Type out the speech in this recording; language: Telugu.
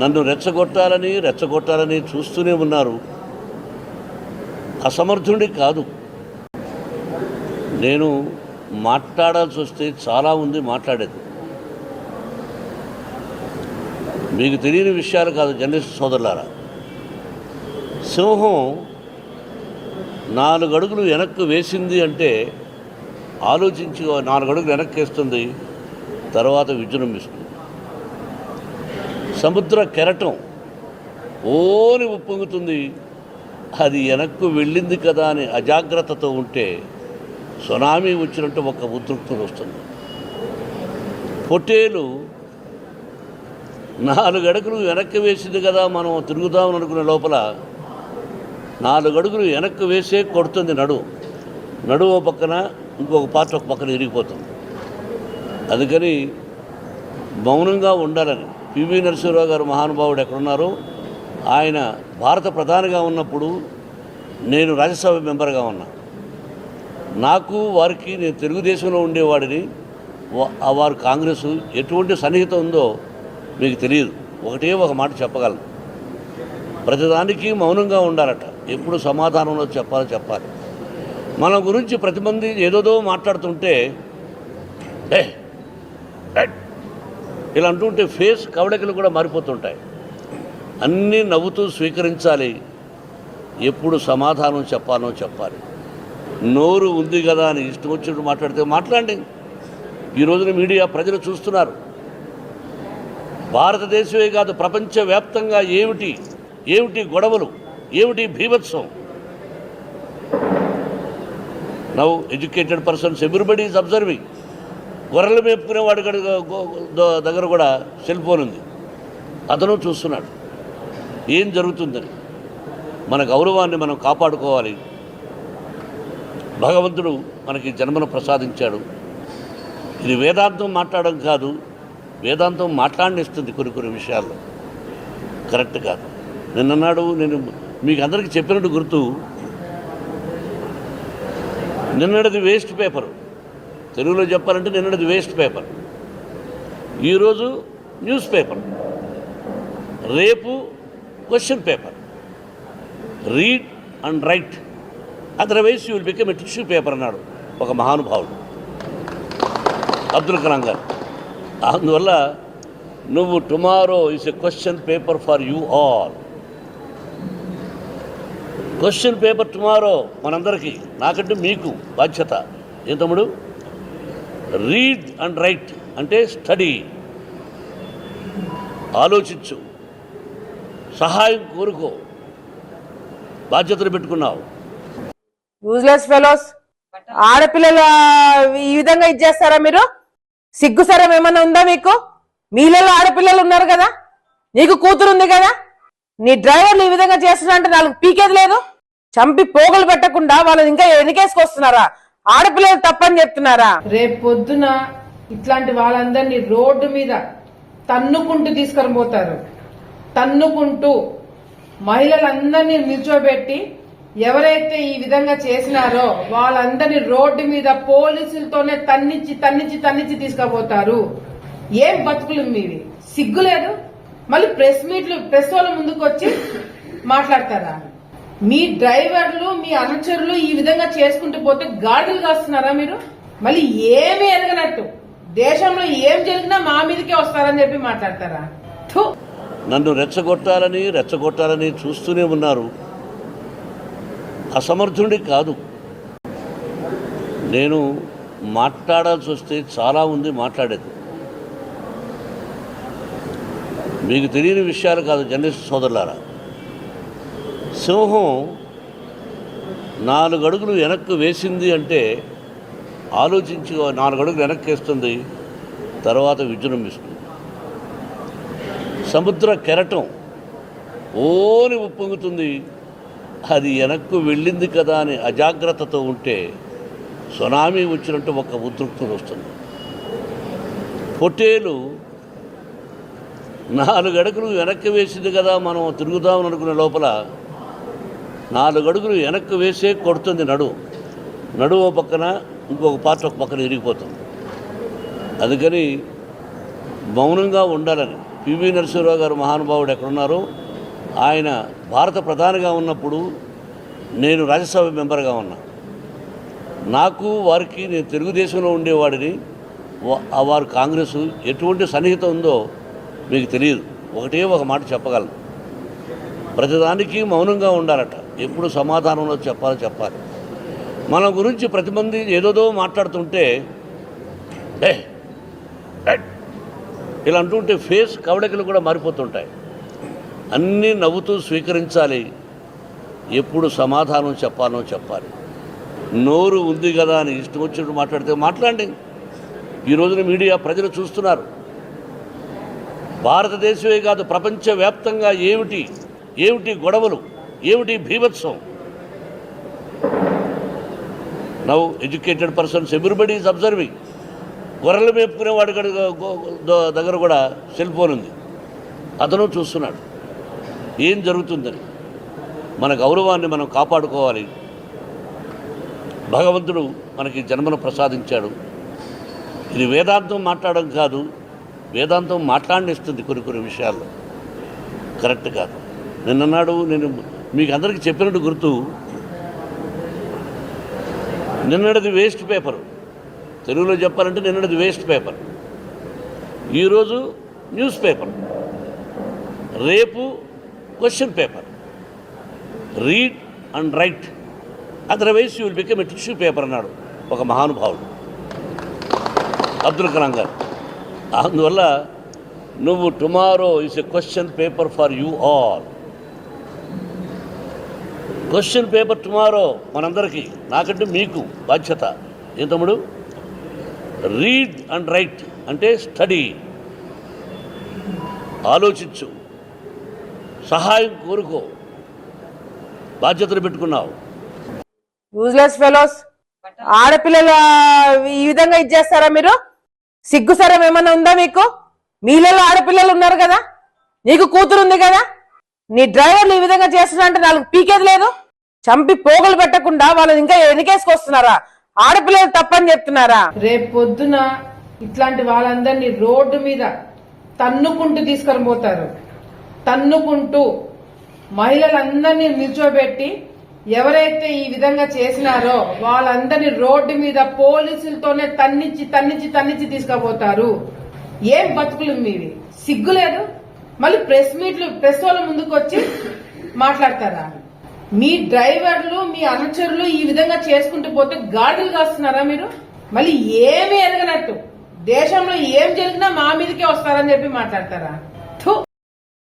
నన్ను రెచ్చగొట్టాలని రెచ్చగొట్టాలని చూస్తూనే ఉన్నారు. అసమర్థుడి కాదు. నేను మాట్లాడాల్సి వస్తే చాలా ఉంది మాట్లాడేది. మీకు తెలియని విషయాలు కాదు జర్నలిస్ట్ సోదరులారా. సింహం నాలుగు అడుగులు వెనక్కు వేసింది అంటే ఆలోచించి నాలుగు అడుగులు వెనక్కి వేస్తుంది తర్వాత విజృంభిస్తుంది. సముద్ర కెరటం. ఓని ఉప్పొంగుతుంది అది వెనక్కు వెళ్ళింది కదా అని అజాగ్రత్తతో ఉంటే సునామీ వచ్చినట్టు ఒక ఉద్రిక్తత వస్తుంది. పొట్టేలు నాలుగు అడుగులు వెనక్కి వేసింది కదా మనం తిరుగుదామని అనుకునే లోపల నాలుగు అడుగులు వెనక్కి వేసే కొడుతుంది నడు. నడువు ఓ పక్కన ఇంకొక పాత్ర ఒక పక్కన ఇరిగిపోతుంది అందుకని మౌనంగా ఉండాలని పివి నరసింహరావు గారు మహానుభావుడు ఎక్కడున్నారు ఆయన భారత ప్రధానిగా ఉన్నప్పుడు నేను రాజ్యసభ మెంబర్గా ఉన్నా. నాకు వారికి నేను తెలుగుదేశంలో ఉండేవాడిని వారు కాంగ్రెస్ ఎటువంటి సన్నిహిత ఉందో మీకు తెలియదు. ఒకటే ఒక మాట చెప్పగలను. ప్రతిదానికి మౌనంగా ఉండాలట. ఎప్పుడు సమాధానంలో చెప్పాలో చెప్పాలి. మన గురించి ప్రతి మంది ఏదోదో మాట్లాడుతుంటే ఏ" ఇలా అంటుంటే ఫేస్ కవడకలు కూడా మారిపోతుంటాయి. అన్నీ నవ్వుతూ స్వీకరించాలి. ఎప్పుడు సమాధానం చెప్పాలో చెప్పాలి. నోరు ఉంది కదా అని ఇష్టం వచ్చినట్టు మాట్లాడితే మాట్లాడండి. ఈ రోజున మీడియా ప్రజలు చూస్తున్నారు. భారతదేశమే కాదు ప్రపంచవ్యాప్తంగా ఏమిటి? ఏమిటి గొడవలు? ఏమిటి భీభత్సం? Now educated persons everybody is observing గొర్రెలు మేపుకునేవాడి గడి- దగ్గర కూడా సెల్ ఫోన్ ఉంది. అతను చూస్తున్నాడు. ఏం జరుగుతుందని. మన గౌరవాన్ని మనం కాపాడుకోవాలి. భగవంతుడు మనకి జన్మను ప్రసాదించాడు. ఇది వేదాంతం మాట్లాడడం కాదు వేదాంతం మాట్లాడినిస్తుంది కొన్ని కొన్ని విషయాల్లో. కరెక్ట్ కాదు. నిన్ననాడు నేను మీకు అందరికీ చెప్పినట్టు గుర్తు. నిన్నటిది వేస్ట్ పేపర్. తెలుగులో చెప్పాలంటే నిన్నటిది వేస్ట్ పేపర్ ఈరోజు న్యూస్ పేపర్ రేపు question paper read and write otherwise you will become a tissue paper అన్నాడు ఒక మహానుభావుడు. అబ్దుల్ కలాం గారు. అందువల్ల నువ్వు tomorrow is a question paper for you all question paper tomorrow మనందరికీ నాకంటే మీకు బాధ్యత. ఏ తమ్ముడు? రీడ్ అండ్ రైట్ అంటే స్టడీ. ఆలోచించు. సహాయం కోరుకో. బాధ్యతలు పెట్టుకున్నావు. యూజ్లెస్ ఫెలోస్ ఆడపిల్లలు ఈ విధంగా ఇచ్చేస్తారా మీరు? సిగ్గుసరం ఏమన్నా ఉందా మీకు? మీలలో ఆడపిల్లలు ఉన్నారు కదా? నీకు కూతురు ఉంది కదా? నీ డ్రైవర్లు ఈ విధంగా చేస్తున్నా అంటే నాలుగు పీకేది లేదు. చంపి పోగలు పెట్టకుండా వాళ్ళని ఇంకా వెనకేసుకొస్తున్నారా ఆడపిల్లలు తప్పని చెప్తున్నారా? రేపు పొద్దున ఇట్లాంటి వాళ్ళందరినీ రోడ్డు మీద తన్నుకుంటూ తీసుకొని పోతారు. తన్నుకుంటూ మహిళలందరినీ నిల్చోబెట్టి ఎవరైతే ఈ విధంగా చేసినారో వాళ్ళందరినీ రోడ్డు మీద పోలీసులతోనే తన్నిచ్చి తన్నిచ్చి తన్నిచ్చి తీసుకుపోతారు. ఏం బతుకులు మీవి? సిగ్గులేదు మళ్ళీ ప్రెస్ మీట్లు ప్రెస్ వాళ్ళ ముందుకు వచ్చి మాట్లాడతారా? మీ డ్రైవర్లు మీ అనుచరులు ఈ విధంగా చేసుకుంటూ పోతే గాడులు కాస్తున్నారా మీరు? మళ్ళీ ఏమి ఎరగనట్టు. దేశంలో ఏం జరిగినా మా మీదకే వస్తారని చెప్పి మాట్లాడతారా? నన్ను రెచ్చగొట్టాలని రెచ్చగొట్టాలని చూస్తూనే ఉన్నారు. అసమర్థుడి కాదు. నేను మాట్లాడాల్సి వస్తే చాలా ఉంది మాట్లాడేది. మీకు తెలియని విషయాలు కాదు జర్నలిస్ట్ సోదరులారా. సింహం నాలుగు అడుగులు వెనక్కు వేసింది అంటే ఆలోచించి నాలుగు అడుగులు వెనక్కి వేస్తుంది తర్వాత విజృంభిస్తుంది. సముద్ర కెరటం ఓని ఉప్పొంగుతుంది. అది వెనక్కు వెళ్ళింది కదా అని అజాగ్రత్తతో ఉంటే సునామీ వచ్చినట్టు ఒక ఉద్రిక్తత వస్తుంది. పొట్టేలు నాలుగు అడుగులు వెనక్కి వేసింది కదా మనం తిరుగుదామని అనుకునే లోపల నాలుగు అడుగులు వెనక్కి వేసే కొడుతుంది నడువు నడువు ఓ పక్కన ఇంకొక పాత్ర ఒక పక్కన ఇరిగిపోతుంది అందుకని మౌనంగా ఉండాలని పివి నరసింహరావు గారు మహానుభావుడు ఎక్కడున్నారో ఆయన భారత ప్రధానిగా ఉన్నప్పుడు నేను రాజ్యసభ మెంబర్గా ఉన్నా. నాకు వారికి నేను తెలుగుదేశంలో ఉండేవాడిని వారు కాంగ్రెస్ ఎటువంటి సన్నిహిత ఉందో మీకు తెలియదు. ఒకటే ఒక మాట చెప్పగలను. ప్రతిదానికి మౌనంగా ఉండాలట. ఎప్పుడు సమాధానంలో చెప్పాలో చెప్పాలి. మన గురించి ప్రతి మంది ఏదోదో మాట్లాడుతుంటే "ఏ, ఇలా అంటుంటే ఫేస్ కవళికలు కూడా మారిపోతుంటాయి. అన్నీ నవ్వుతూ స్వీకరించాలి. ఎప్పుడు సమాధానం చెప్పాలో చెప్పాలి. నోరు ఉంది కదా అని ఇష్టం వచ్చినట్టు మాట్లాడితే మాట్లాడండి. ఈ రోజున మీడియా ప్రజలు చూస్తున్నారు. భారతదేశమే కాదు ప్రపంచవ్యాప్తంగా ఏమిటి ఏమిటి గొడవలు? ఏమిటి భీభత్సం? Now educated persons everybody is observing గొర్రెలు మేపుకునే వాడి కాడ దగ్గర కూడా సెల్ ఫోన్ ఉంది. అతను చూస్తున్నాడు. ఏం జరుగుతుందని? మన గౌరవాన్ని మనం కాపాడుకోవాలి. భగవంతుడు మనకి జన్మను ప్రసాదించాడు. ఇది వేదాంతం మాట్లాడడం కాదు వేదాంతం మాట్లాడినిస్తుంది కొన్ని కొన్ని విషయాల్లో. కరెక్ట్ కాదు. నిన్ననాడు నేను మీకు అందరికీ చెప్పినట్టు గుర్తు. నిన్నటిది వేస్ట్ పేపర్. తెలుగులో చెప్పాలంటే నిన్నటిది వేస్ట్ పేపర్. ఈరోజు న్యూస్ పేపర్. రేపు question paper. Read and write. Otherwise you will become a tissue paper అన్నాడు ఒక మహానుభావుడు. అబ్దుల్ కలాం గారు. అందువల్ల నువ్వు tomorrow is a question paper for you all. Question paper tomorrow మనందరికీ నాకంటే మీకు బాధ్యత. ఏం తమ్ముడు? రీడ్ అండ్ రైట్ అంటే స్టడీ. ఆలోచించు. సహాయం కోరుకో. బాధ్యతలు పెట్టుకున్నావు. యూజ్లెస్ ఫెలోస్ ఆడపిల్లలు ఈ విధంగా ఇచ్చేస్తారా మీరు? సిగ్గుసరం ఏమన్నా ఉందా మీకు? మీలలో ఆడపిల్లలు ఉన్నారు కదా? నీకు కూతురు ఉంది కదా? నీ డ్రైవర్లు ఈ విధంగా చేస్తున్నా అంటే నాలుగు పీకేది లేదు. చంపి పోగలు పెట్టకుండా వాళ్ళని ఇంకా వెనకేసుకొస్తున్నారా ఆడపిల్లలు తప్పని చెప్తున్నారా? రేపు పొద్దున ఇట్లాంటి వాళ్ళందరినీ రోడ్డు మీద తన్నుకుంటూ తీసుకొని పోతారు. తన్నుకుంటూ మహిళలందరినీ నిల్చోబెట్టి ఎవరైతే ఈ విధంగా చేసినారో వాళ్ళందరినీ రోడ్డు మీద పోలీసులతోనే తన్నిచ్చి తన్నిచ్చి తన్నిచ్చి తీసుకుపోతారు. ఏం బతుకులు మీవి? సిగ్గులేదు? మళ్ళీ ప్రెస్ మీట్లు ప్రెస్ వాళ్ళ ముందుకు వచ్చి మాట్లాడతారా? మీ డ్రైవర్లు మీ అనుచరులు ఈ విధంగా చేసుకుంటూ పోతే గాడులు కాస్తున్నారా మీరు? మళ్ళీ ఏమి ఎరగనట్టు. దేశంలో ఏం జరిగినా మా మీదకే వస్తారని చెప్పి మాట్లాడతారా?